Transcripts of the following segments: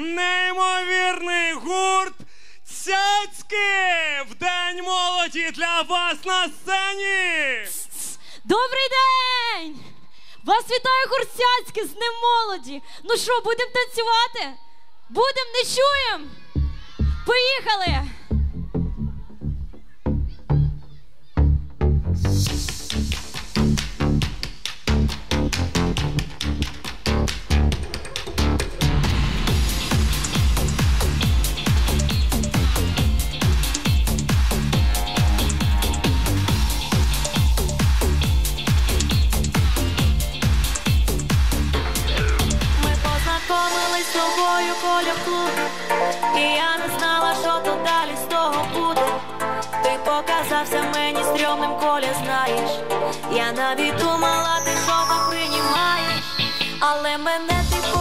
неймовірний гурт Цяцьки в День молоді для вас на сцені! Добрий день! Вас вітає Гурцяцьке з Днем молоді. Ну що, будемо танцювати? Будем, не чуєм? Поїхали! З тобою поля в І я не знала, що то далі з того буде. Ти показався мені стрьомним, коля, знаєш. Я навіть думала, ти що то приймаєш. Але мене ти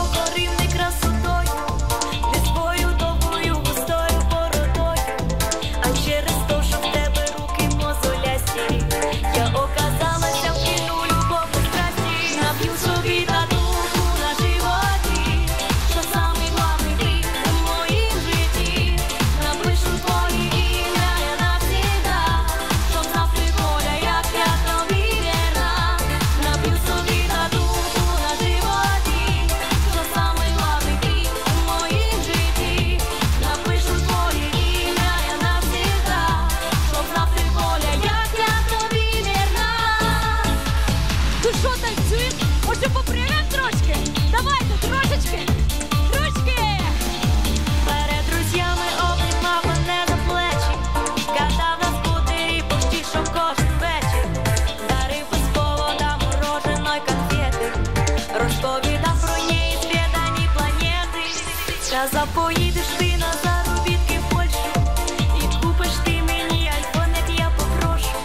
Ща поїдеш ти на заробітки в Польщу. І купиш ти мені, айфоник я попрошу,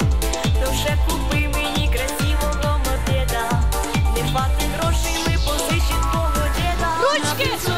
то вже купи мені красивого мопеда Не хватить грошей, ми позичить того діда. Ручки!